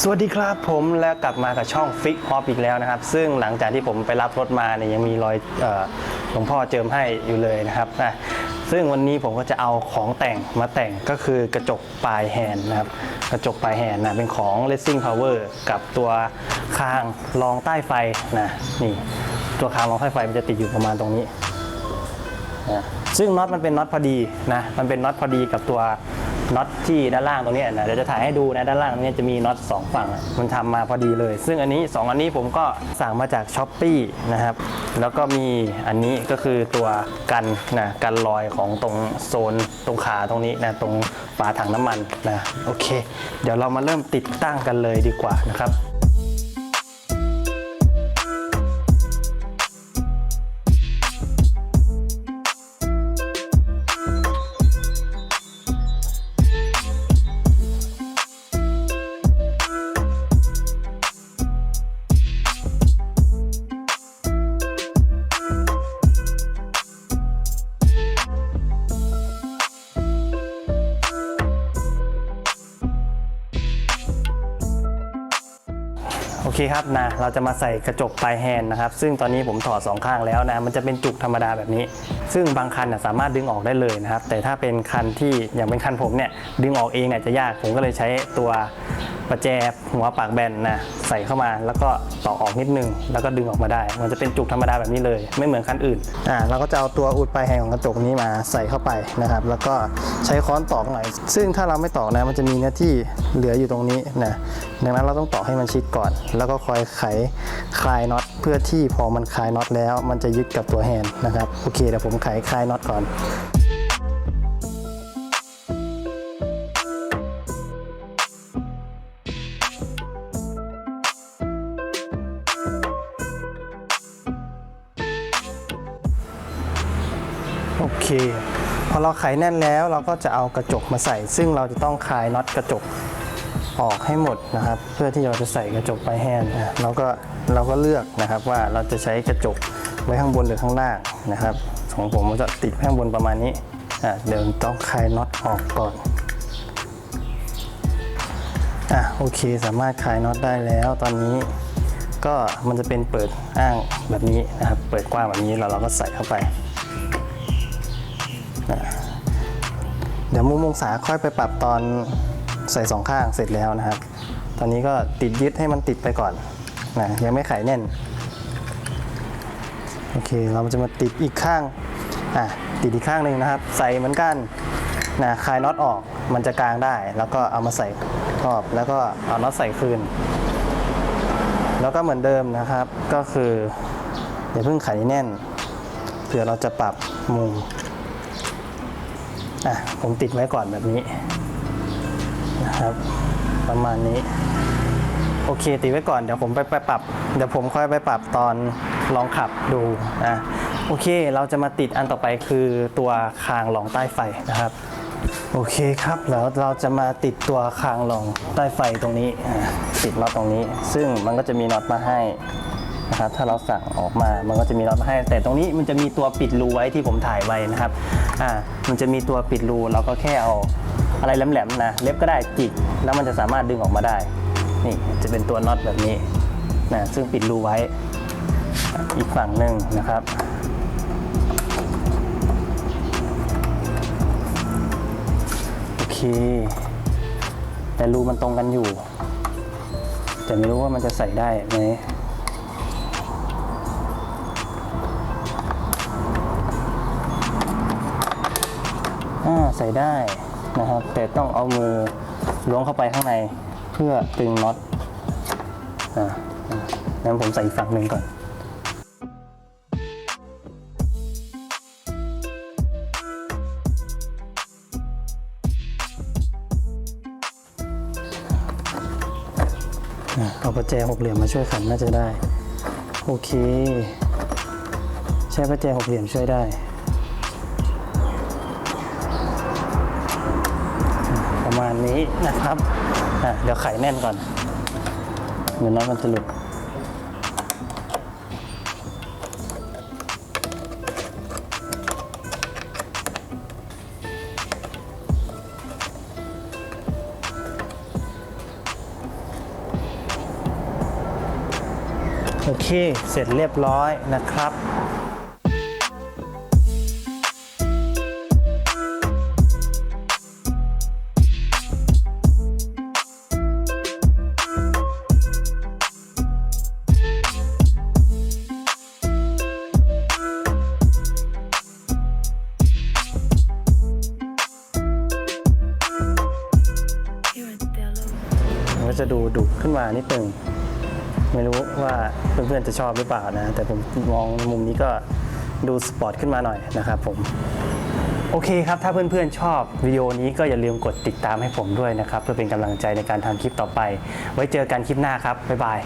สวัสดีครับผมแล้วกลับมากับช่องฟิกฮอปอีกแล้วนะครับ ซึ่งหลังจากที่ผมไปรับรถมาเนี่ยยังมีรอยหลวงพ่อเจิมให้อยู่เลยนะครับนะซึ่งวันนี้ผมก็จะเอาของแต่งมาแต่งก็คือกระจกปลายแฮนด์นะครับ กระจกปลายแฮนด์นะเป็นของ Racing Power กับตัวคางรองใต้ไฟนะนี่ตัวคางรองใต้ไฟมันจะติดอยู่ประมาณตรงนี้นะซึ่งน็อตมันเป็นน็อตพอดีนะมันเป็นน็อตพอดีกับตัว น็อตที่ด้านล่างตรงนี้นะเดี๋ยวจะถ่ายให้ดูนะด้านล่างตรงนี้จะมีน็อตสองฝั่งมันทำมาพอดีเลย ซึ่งอันนี้สองอันนี้ผมก็สั่งมาจากช้อปปีนะครับแล้วก็มีอันนี้ก็คือตัวกันนะกันรอยของตรงโซนตรงขาตรงนี้นะตรงฝาถังน้ำมันนะโอเค เดี๋ยวเรามาเริ่มติดตั้งกันเลยดีกว่านะครับ โอเคครับนะเราจะมาใส่กระจกปลายแฮนด์นะครับ ซึ่งตอนนี้ผมถอดสองข้างแล้วนะมันจะเป็นจุกธรรมดาแบบนี้ ซึ่งบางคันนะสามารถดึงออกได้เลยนะครับ แต่ถ้าเป็นคันที่อย่างเป็นคันผมเนี่ยดึงออกเองเนี่ยจะยากผมก็เลยใช้ตัวประแจหัวปากแบนนะใส่เข้ามาแล้วก็ต่อออกนิดนึง แล้วก็ดึงออกมาได้ มันจะเป็นจุกธรรมดาแบบนี้เลย ไม่เหมือนคันอื่นอ่าเราก็จะเอาตัวอุดปลายแฮนด์ของกระจกนี้มาใส่เข้าไปนะครับ แล้วก็ใช้ค้อนตอกหน่อย ซึ่งถ้าเราไม่ตอกนะมันจะมีเนื้อที่เหลืออยู่ตรงนี้นะดังนั้นเราต้องตอกให้มันชิดก่อน แล้วก็คอยไขคลายน็อตเพื่อที่พอมันคลายน็อตแล้ว มันจะยึดกับตัวแฮนด์นะครับโอเคเดี๋ยวผมไขคลายน็อตก่อน เค พอเราไขแน่นแล้วเราก็จะเอากระจกมาใส่ ซึ่งเราจะต้องคลายน็อตกระจกออกให้หมดนะครับ เพื่อที่เราจะใส่กระจกไปแฮนด์นะเราก็เราก็เลือกนะครับว่าเราจะใช้กระจกไว้ข้างบนหรือข้างล่างนะครับของผมมันจะติดข้างบนประมาณนี้อะเดี๋ยวต้องคลายน็อตออกก่อนอะโอเคสามารถคลายน็อตได้แล้วตอนนี้ก็มันจะเป็นเปิดอ้างแบบนี้นะครับ เปิดกว้างแบบนี้แล้วเราก็ใส่เข้าไป เดี๋ยวมุมองศาค่อยไปปรับตอนใส่สองข้างเสร็จแล้วนะครับ ตอนนี้ก็ติดยึดให้มันติดไปก่อนนะยังไม่ไขแน่น โอเค เราจะมาติดอีกข้าง อะ ติดอีกข้างหนึ่งนะครับ ใส่เหมือนกันนะคลายน็อตออก มันจะกลางได้ แล้วก็เอามาใส่รอบ แล้วก็เอาน็อตใส่คืน แล้วก็เหมือนเดิมนะครับ ก็คืออย่าเพิ่งไขแน่น เผื่อเราจะปรับมุม อะผมติดไว้ก่อนแบบนี้นะครับ ประมาณนี้ โอเคติดไว้ก่อนเดี๋ยวผมไปไปปรับ เดี๋ยวผมค่อยไปปรับตอนลองขับดูนะโอเค เราจะมาติดอันต่อไปคือตัวคางรองใต้ไฟนะครับ โอเคครับแล้วเราจะมาติดตัวคางรองใต้ไฟตรงนี้ติดน็อตตรงนี้ ซึ่งมันก็จะมีน็อตมาให้ นะครับถ้าเราสั่งออกมามันก็จะมีน็อตมาให้ แต่ตรงนี้มันจะมีตัวปิดรูไว้ที่ผมถ่ายไว้นะครับอ่ามันจะมีตัวปิดรูเราก็แค่เอาอะไรแหลมๆนะเล็บก็ได้จิกแล้วมันจะสามารถดึงออกมาได้ นี่จะเป็นตัวน็อตแบบนี้นะซึ่งปิดรูไว้อีกฝั่งหนึ่งนะครับโอเค แต่รูมันตรงกันอยู่ แต่ไม่รู้ว่ามันจะใส่ได้ไหม อ่าใส่ได้นะครับ แต่ต้องเอามือล้วงเข้าไปข้างในเพื่อตึงน็อตอ่างั้นผมใส่อีกฝั่งหนึ่งก่อนเอาประแจหกเหลี่ยมมาช่วยขันน่าจะได้ โอเค ใช้ประแจหกเหลี่ยมช่วยได้ มาณนี้นะครับเดี๋ยวไข่แน่นก่อนเดี๋ยวน้อยมันจะหลุดโอเค เสร็จเรียบร้อยนะครับ จะดูดุขึ้นมานิดนึงไม่รู้ว่าเพื่อนๆจะชอบหรือเปล่านะ แต่ผมมองมุมนี้ก็ดูสปอร์ตขึ้นมาหน่อยนะครับผมโอเคครับ ถ้าเพื่อนๆ ชอบวิดีโอนี้ก็อย่าลืมกดติดตามให้ผมด้วยนะครับ เพื่อเป็นกำลังใจในการทำคลิปต่อไป ไว้เจอกันคลิปหน้าครับ บ๊ายบาย